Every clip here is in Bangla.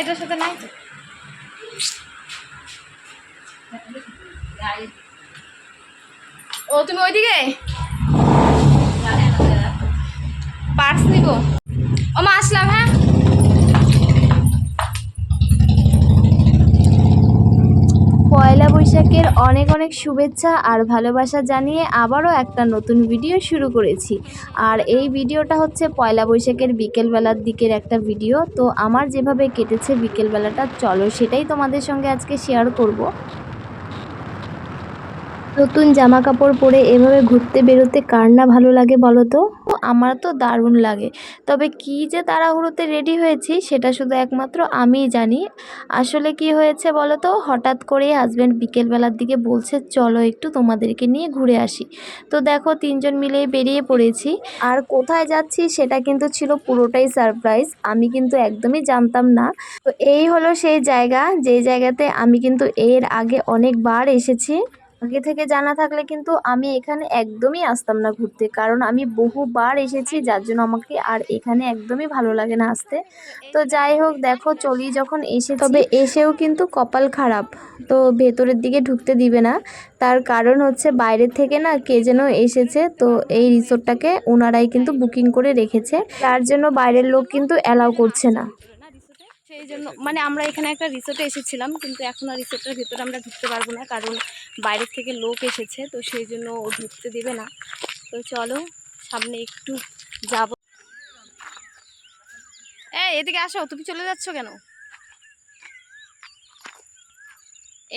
এটার সাথে নাই তো? ও তুমি ওইদিকে? পার্টস নিব। ও মা আসলাম হ্যাঁ? বৈশাখের অনেক অনেক শুভেচ্ছা আর ভালোবাসা জানিয়ে আবারও একটা নতুন ভিডিও শুরু করেছি। আর এই ভিডিওটা হচ্ছে পয়লা বৈশাখের বিকেলবেলার দিকের একটা ভিডিও। তো আমার যেভাবে কেটেছে বিকেলবেলাটা, চলো সেটাই তোমাদের সঙ্গে আজকে শেয়ার করব। নতুন জামা কাপড় পরে এভাবে ঘুরতে বেরোতে কার না ভালো লাগে বলো তো? আমার তো দারুণ লাগে। তবে কি যে তাড়াহুড়োতে রেডি হয়েছি সেটা শুধু একমাত্র আমিই জানি। আসলে কি হয়েছে বলো তো? হঠাৎ করেই হাজব্যান্ড বিকেলবেলার দিকে বলছে, চলো একটু তোমাদেরকে নিয়ে ঘুরে আসি। তো দেখো, তিনজন মিলে বেরিয়ে পড়েছি। আর কোথায় যাচ্ছি সেটা কিন্তু ছিল পুরোটাই সারপ্রাইজ আমি কিন্তু একদমই জানতাম না। তো এই হলো সেই জায়গা, যেই জায়গাতে আমি কিন্তু এর আগে অনেকবার এসেছি। আগে থেকে জানা থাকলে কিন্তু আমি এখানে একদমই আসতাম না ঘুরতে। কারণ আমি বহুবার এসেছি, যার জন্য আমাকে আর এখানে একদমই ভালো লাগে না আসতে। তো যাই হোক, দেখো, চলি যখন এসে তবে এসেও কিন্তু কপাল খারাপ। তো ভেতরের দিকে ঢুকতে দিবে না। তার কারণ হচ্ছে বাইরে থেকে না কে যেন এসেছে। তো এই রিসোর্টটাকে ওনারাই কিন্তু বুকিং করে রেখেছে। তার জন্য বাইরের লোক কিন্তু অ্যালাউ করছে না। সেই জন্য মানে আমরা এখানে একটা রিসোর্টে এসেছিলাম কিন্তু এখন আর রিসোর্টের ভিতরে আমরা ঢুকতে পারব না কারণ বাইরের থেকে লোক এসেছে তো সেই জন্য ও ঢুকতে দেবে না। তো চলো সামনে একটু যাব। এই এদিকে আসো তুমি চলে যাচ্ছ কেন?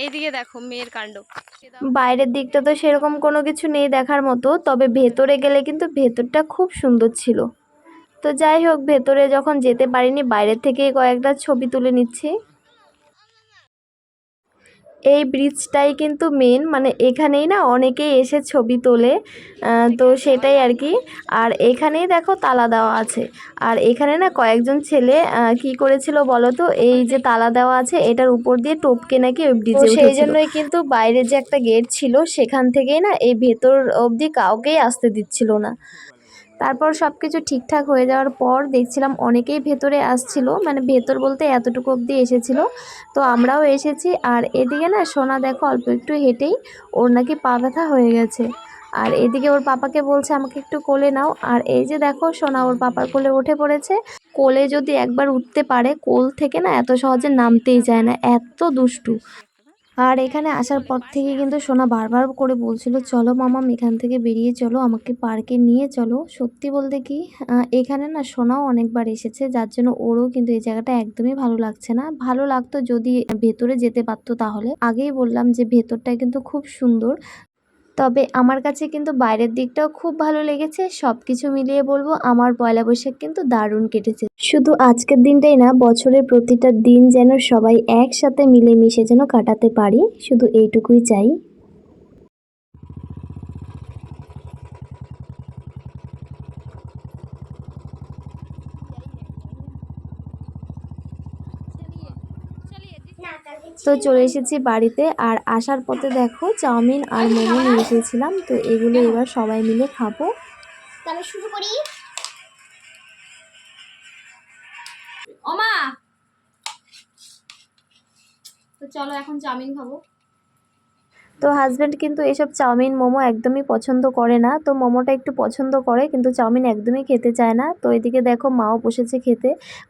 এইদিকে দেখো মেয়ের কাণ্ড। বাইরের দিকটা তো সেরকম কোনো কিছু নেই দেখার মতো তবে ভেতরে গেলে কিন্তু ভেতরটা খুব সুন্দর ছিল। তো যাই হোক ভেতরে যখন যেতে পারিনি বাইরের থেকেই কয়েকটা ছবি তুলে নিচ্ছি। এই ব্রিজটাই কিন্তু মেন মানে এখানেই না অনেকেই এসে ছবি তোলে তো সেটাই আর কি। আর এখানেই দেখো তালা দেওয়া আছে। আর এখানে না কয়েকজন ছেলে কি করেছিল বলো তো? এই যে তালা দেওয়া আছে এটার উপর দিয়ে টপকে নাকি ওই ব্রিজে সেই জন্যই কিন্তু বাইরে যে একটা গেট ছিল সেখান থেকেই না এই ভেতর অবধি কাউকেই আসতে দিচ্ছিল না। তারপর সব কিছু ঠিকঠাক হয়ে যাওয়ার পর দেখছিলাম অনেকেই ভেতরে আসছিল মানে ভেতর বলতে এতটুকু অবধি এসেছিল। তো আমরাও এসেছি আর এদিকে না সোনা দেখো অল্প একটু হেঁটেই ওর নাকি পা ব্যথা হয়ে গেছে। আর এদিকে ওর পাপাকে বলছে আমাকে একটু কোলে নাও। আর এই যে দেখো সোনা ওর পাপার কোলে উঠে পড়েছে। কোলে যদি একবার উঠতে পারে, কোল থেকে না এত সহজে নামতেই যায় না, এত দুষ্টু। আর এখানে আসার পর থেকে কিন্তু সোনা বারবার করে বলছিল, চলো মামাম এখান থেকে বেরিয়ে চলো, আমাকে পার্কে নিয়ে চলো। সত্যি বলতে কি এখানে না সোনাও অনেকবার এসেছে, যার জন্য ওরও কিন্তু এই জায়গাটা একদমই ভালো লাগছে না। ভালো লাগতো যদি ভেতরে যেতে পারতো তাহলে। আগেই বললাম যে ভেতরটা কিন্তু খুব সুন্দর। তবে আমার কাছে কিন্তু বাইরের দিকটাও খুব ভালো লেগেছে। সব কিছু মিলিয়ে বলব, আমার পয়লা বৈশাখ কিন্তু দারুণ কেটেছে। শুধু আজকের দিনটাই না, বছরের প্রতিটা দিন যেন সবাই একসাথে মিলেমিশে যেন কাটাতে পারি। শুধু এইটুকুই চাই। তো চলে এসেছি বাড়িতে, আর আসার পথে দেখো চাউমিন আর মোমো নিয়ে এসেছিলাম, তো এগুলো এবার সবাই মিলে খাব। তাহলে শুরু করি। ওমা! তো চলো এখন চাউমিন খাব। তো হাজব্যান্ড কিন্তু এসব চাউমিন মোমো একদমই পছন্দ করে না। তো মোমোটা একটু পছন্দ করে, কিন্তু চাউমিন একদমই খেতে চায় না। তো এদিকে দেখো মাও বসেছে খেতে।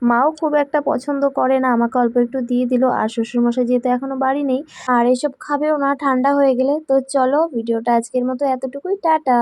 মাও খুব একটা পছন্দ করে না, আমাকে অল্প একটু দিয়ে দিল। আর শ্বশুরমশাই যেহেতু এখনও বাড়ি নেই, আর এসব খাবেও না, ঠান্ডা হয়ে গেলে। তো চলো, ভিডিওটা আজকের মতো এতটুকুই। টাটা!